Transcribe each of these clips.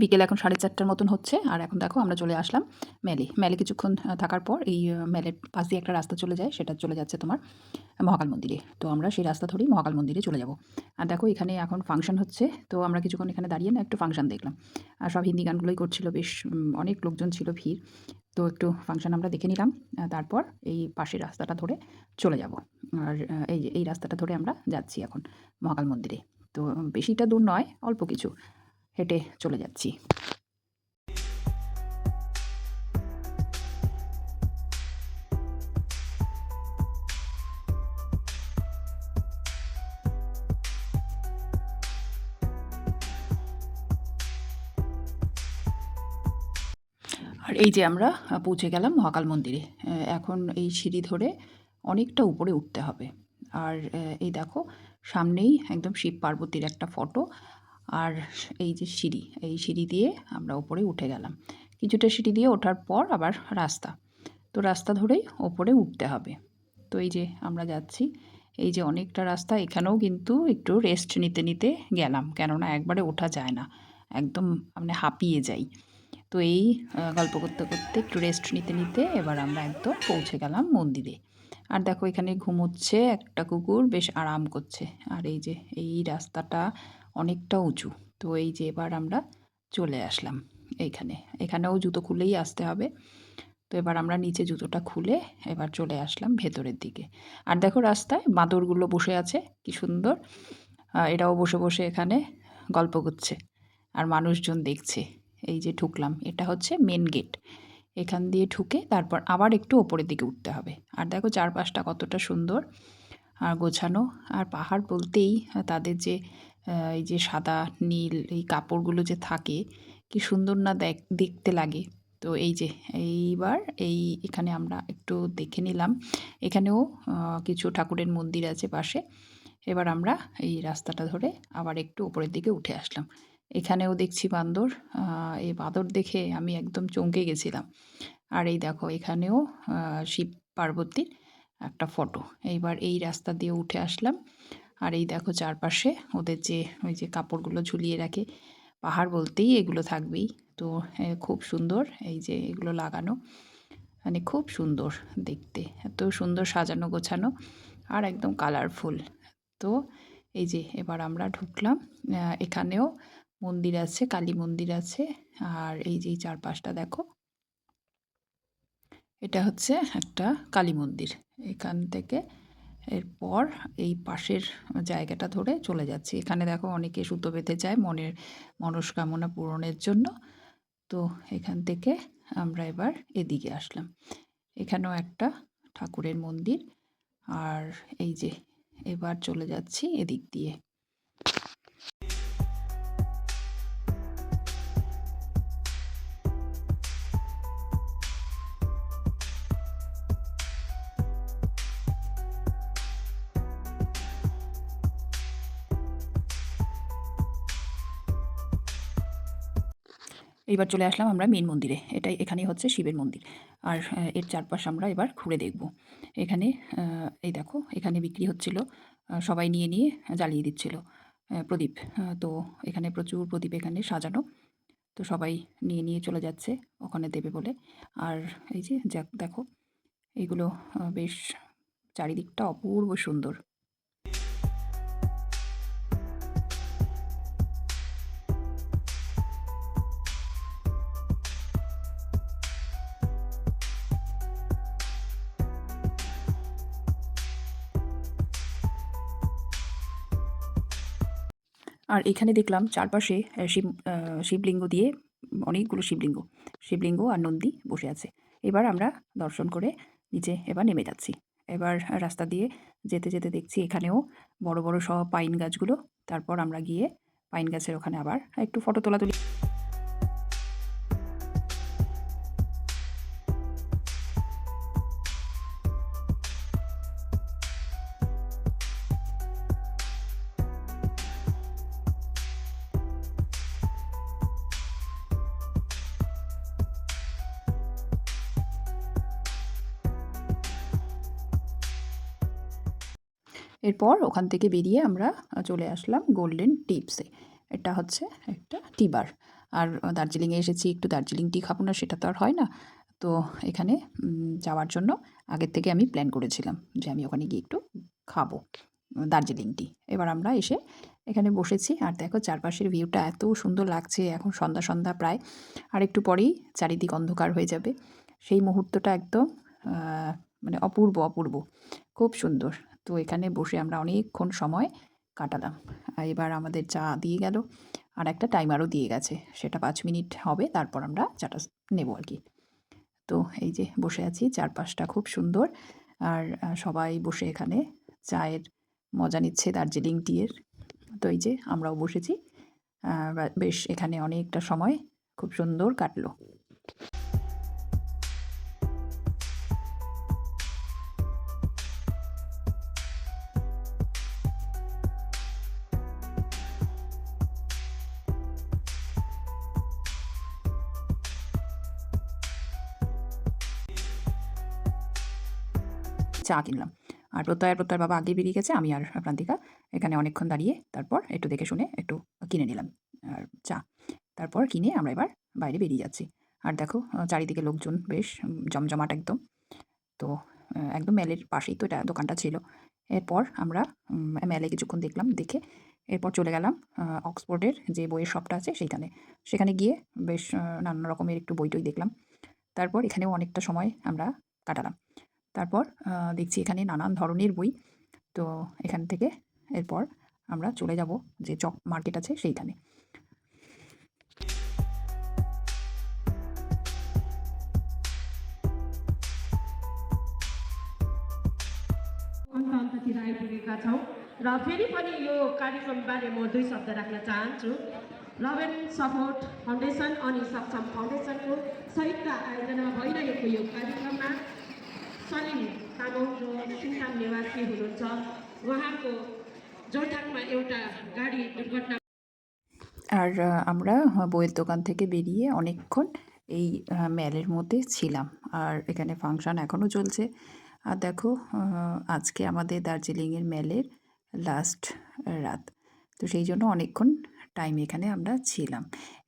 বিকেল এখন সাড়ে চারটার মতন হচ্ছে, আর এখন দেখো আমরা চলে আসলাম মেলে। মেলে কিছুক্ষণ থাকার পর এই মেলের পাশ দিয়ে একটা রাস্তা চলে যায়, সেটা চলে যাচ্ছে তোমার মহাকাল মন্দিরে। তো আমরা সেই রাস্তা ধরেই মহাকাল মন্দিরে চলে যাব। আর দেখো এখানে এখন ফাংশন হচ্ছে, তো আমরা কিছুক্ষণ এখানে দাঁড়িয়ে না একটু ফাংশন দেখলাম। আর সব হিন্দি গানগুলোই করছিল, বেশ অনেক লোকজন ছিল, ভিড়। তো একটু ফাংশন আমরা দেখে নিলাম তারপর এই পাশের রাস্তাটা ধরে চলে যাব। আর এই এই রাস্তাটা ধরে আমরা যাচ্ছি এখন মহাকাল মন্দিরে। তো বেশিটা দূর নয়, অল্প কিছু। হেঁটে চলে যাচ্ছি। আর এই যে আমরা পৌঁছে গেলাম মহাকাল মন্দিরে। এখন এই সিঁড়ি ধরে অনেকটা উপরে উঠতে হবে। আর এই দেখো, সামনেই একদম শিব পার্বতীর একটা ফটো। আর এই যে সিঁড়ি, এই সিঁড়ি দিয়ে আমরা ওপরে উঠে গেলাম। কিছুটা সিঁড়ি দিয়ে ওঠার পর আবার রাস্তা। তো রাস্তা ধরেই ওপরে উঠতে হবে। তো এই যে আমরা যাচ্ছি, এই যে অনেকটা রাস্তা, এখানেও কিন্তু একটু রেস্ট নিতে নিতে গেলাম। কেননা একবারে ওঠা যায় না। একদম মানে হাঁপিয়ে যাই। তো এই গল্প করতে করতে একটু রেস্ট নিতে নিতে এবার আমরা একদম পৌঁছে গেলাম মন্দিরে। আর দেখো এখানে ঘুমোচ্ছে একটা কুকুর, বেশ আরাম করছে। আর এই যে এই রাস্তাটা অনেকটা উঁচু। তো এই যে এবার আমরা চলে আসলাম এইখানে। এখানেও জুতো খুলেই আসতে হবে। তো এবার আমরা নিচে জুতোটা খুলে এবার চলে আসলাম ভেতরের দিকে। আর দেখো রাস্তায় বাঁদরগুলো বসে আছে, কি সুন্দর। এরাও বসে বসে এখানে গল্প করছে আর মানুষজন দেখছে। এই যে ঢুকলাম, এটা হচ্ছে মেন গেট এখান দিয়ে ঢুকে তারপর আবার একটু ওপরের দিকে উঠতে হবে। আর দেখো চারপাশটা কতটা সুন্দর আর গোছানো। আর পাহাড় বলতেই তাদের যে এই যে সাদা, নীল এই কাপড়গুলো যে থাকে, কি সুন্দর না দেখ, দেখতে লাগে। তো এই যে, এইবার এই এখানে আমরা একটু দেখে নিলাম। এখানেও কিছু ঠাকুরের মন্দির আছে পাশে। এবার আমরা এই রাস্তাটা ধরে আবার একটু উপরের দিকে উঠে আসলাম। এখানেও দেখছি বান্দর এই বাঁদর দেখে আমি একদম চমকে গেছিলাম। আর এই দেখো, এখানেও শিব পার্বতীর একটা ফটো। এইবার এই রাস্তা দিয়ে উঠে আসলাম। আর এই দেখো চারপাশে ওদের যে ওই যে কাপড়গুলো ঝুলিয়ে রাখে, পাহাড় বলতেই এগুলো থাকবেই। তো খুব সুন্দর এই যে এগুলো লাগানো। মানে খুব সুন্দর দেখতে, এত সুন্দর সাজানো গোছানো আর একদম কালারফুল তো, এই যে এবার আমরা ঢুকলাম এখানেও মন্দির আছে, কালী মন্দির আছে। আর এই যে চারপাশটা দেখো, এটা হচ্ছে একটা কালী মন্দির। এখান থেকে এরপর এই পাশের জায়গাটা ধরে চলে যাচ্ছি। এখানে দেখো অনেকে সুতো বেঁধে যায় মনের মনস্কামনা পূরণের জন্য। তো এখান থেকে আমরা এবার এদিকে আসলাম। এখানেও একটা ঠাকুরের মন্দির। আর এই যে এবার চলে যাচ্ছি এদিক দিয়ে। এইবার চলে আসলাম আমরা মেন মন্দিরে। এটাই এখানেই হচ্ছে শিবের মন্দির। আর এর চারপাশ আমরা এবার ঘুরে দেখব। এখানে এই দেখো, এখানে বিক্রি হচ্ছিল সবাই নিয়ে নিয়ে জ্বালিয়ে দিচ্ছিল প্রদীপ। তো এখানে প্রচুর প্রদীপ এখানে সাজানো। তো সবাই নিয়ে নিয়ে চলে যাচ্ছে ওখানে দেবে বলে। আর এই যে, দেখো এগুলো বেশ চারিদিকটা অপূর্ব সুন্দর। আর এখানে দেখলাম চারপাশে শিব শিবলিঙ্গ দিয়ে অনেকগুলো শিবলিঙ্গ শিবলিঙ্গ আর নন্দী বসে আছে। এবার আমরা দর্শন করে নিচে এবার নেমে যাচ্ছি। এবার রাস্তা দিয়ে যেতে যেতে দেখছি এখানেও বড় বড় সব পাইন গাছগুলো। তারপর আমরা গিয়ে পাইন গাছের ওখানে আবার একটু ফটো তোলাতুলি এরপর ওখান থেকে বেরিয়ে আমরা চলে আসলাম গোল্ডেন টিপসে এটা হচ্ছে একটা টিবার আর দার্জিলিংয়ে এসেছি, একটু দার্জিলিং টি খাব না, সেটা তো আর হয় না। তো এখানে যাওয়ার জন্য আগের থেকে আমি প্ল্যান করেছিলাম যে আমি ওখানে গিয়ে একটু খাব দার্জিলিং টি এবার আমরা এসে এখানে বসেছি, আর দেখো চারপাশের ভিউটা এত সুন্দর লাগছে, এখন সন্ধ্যা সন্ধ্যা প্রায়, আর একটু পরেই চারিদিক অন্ধকার হয়ে যাবে। সেই মুহূর্তটা একদম মানে অপূর্ব অপূর্ব। খুব সুন্দর। তো এখানে বসে আমরা অনেকক্ষণ সময় কাটালাম। এবার আমাদের চা দিয়ে গেল আর একটা টাইমারও দিয়ে গেছে। সেটা পাঁচ মিনিট হবে, তারপর আমরা চাটা নেব আর কি। তো এই যে বসে আছি, চারপাশটা খুব সুন্দর আর সবাই বসে এখানে চায়ের মজা নিচ্ছে দার্জিলিং টিয়ের তো এই যে আমরাও বসেছি। বেশ এখানে অনেকটা সময় খুব সুন্দর কাটলো। চা কিনলাম। আর প্রত্যয় আর প্রত্যয়ের বাবা আগে বেরিয়ে গেছে, আমি আর প্রান্তিকা এখানে অনেকক্ষণ দাঁড়িয়ে তারপর একটু দেখে শুনে একটু কিনে নিলাম, আর চা। তারপর কিনে আমরা এবার বাইরে বেরিয়ে যাচ্ছি। আর দেখো চারিদিকে লোকজন বেশ জমজমাট একদম। তো একদম মেলের পাশেই তো এটা দোকানটা ছিল। এরপর আমরা মেলে কিছুক্ষণ দেখলাম, দেখে এরপর চলে গেলাম অক্সফোর্ডের যে বইয়ের শপটা আছে সেইখানে। সেখানে গিয়ে বেশ নানা রকমের একটু বই টই দেখলাম। তারপর এখানেও অনেকটা সময় আমরা কাটালাম। তারপর আহ, দেখছি এখানে নানান ধরনের বই তো এখান থেকে এরপর আমরা চলে যাব যে চক মার্কেট আছে সেইখানে अन्त अन्ततिर आइपुगेका छौँ र फेरि पनि यो कार्यक्रमबारे म दुई शब्द राख्न चाहन्छु लभ एन्ड सपोर्ट फाउन्डेसन अनि सक्षम फाउन्डेसनको संयुक्त आयोजना भइरहेको यो कार्यक्रममा सलिम तामाङ जो सिङताम निवासी हुनुहुन्छ उहाँको जोरथाङमा एउटा गाडी दुर्घटना আর আহ, আমরা আহ, বইয়ের দোকান থেকে বেরিয়ে অনেকক্ষণ এই আহ, মেলের মধ্যে ছিলাম আর এখানে ফাংশন এখনও চলছে আর দেখো আহ, আজকে আমাদের দার্জিলিংয়ের মেলের লাস্ট রাত তো সেই জন্য অনেকক্ষণ টাইম এখানে আমরা ছিলাম।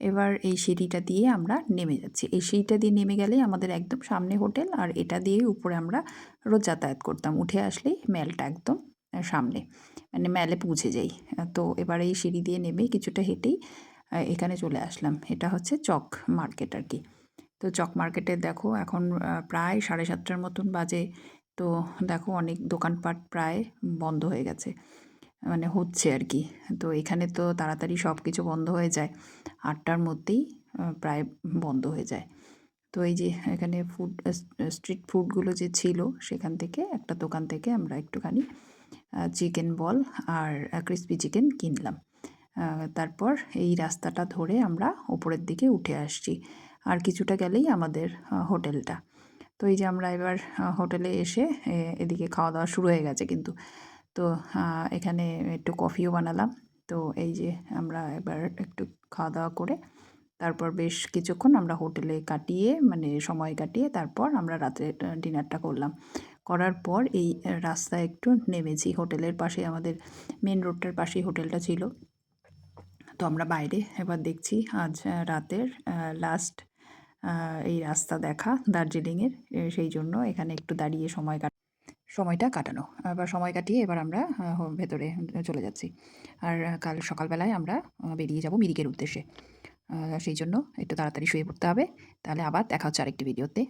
এবার এই সিঁড়িটা দিয়ে আমরা নেমে যাচ্ছি। এই সিঁড়িটা দিয়ে নেমে গেলেই আমাদের একদম সামনে হোটেল আর এটা দিয়েই উপরে আমরা রোজ যাতায়াত করতাম। উঠে আসলেই মেলটা একদম সামনে মানে মেলে পৌঁছে যাই। তো এবার এই সিঁড়ি দিয়ে নেমে কিছুটা হেঁটেই এখানে চলে আসলাম। এটা হচ্ছে চক মার্কেট আর কি। তো চক মার্কেটে দেখো এখন প্রায় সাড়ে সাতটার মতন বাজে। তো দেখো অনেক দোকানপাট প্রায় বন্ধ হয়ে গেছে। মানে হচ্ছে আর কি। তো এখানে তো তাড়াতাড়ি সব কিছু বন্ধ হয়ে যায়। আটটার মধ্যেই প্রায় বন্ধ হয়ে যায়। তো এই যে এখানে ফুড স্ট্রিট ফুডগুলো যে ছিল, সেখান থেকে একটা দোকান থেকে আমরা একটুখানি চিকেন বল আর ক্রিসপি চিকেন কিনলাম। তারপর এই রাস্তাটা ধরে আমরা ওপরের দিকে উঠে আসছি। আর কিছুটা গেলেই আমাদের হোটেলটা। তো এই যে আমরা এবার হোটেলে এসে এদিকে খাওয়া দাওয়া শুরু হয়ে গেছে কিন্তু। তো এখানে একটু কফিও বানালাম। তো এই যে আমরা এবার একটু খাওয়া দাওয়া করে তারপর বেশ কিছুক্ষণ আমরা হোটেলে কাটিয়ে মানে সময় কাটিয়ে তারপর আমরা রাত্রে ডিনারটা করলাম। করার পর এই আহ, রাস্তায় একটু নেমেছি। হোটেলের পাশে আমাদের মেন রোডটার পাশেই হোটেলটা ছিল। তো আমরা বাইরে এবার দেখছি আজ রাতের লাস্ট এই রাস্তা দেখা দার্জিলিংয়ের। সেই জন্য এখানে একটু দাঁড়িয়ে সময় কাট সময়টা কাটানো এবার সময় কাটিয়ে এবার আমরা ভেতরে চলে যাচ্ছি। আর কাল সকালবেলায় আমরা বেরিয়ে যাব মিরিকের উদ্দেশ্যে। সেই জন্য একটু তাড়াতাড়ি শুয়ে পড়তে হবে। তাহলে আবার দেখা হচ্ছে আরেকটি ভিডিওতে।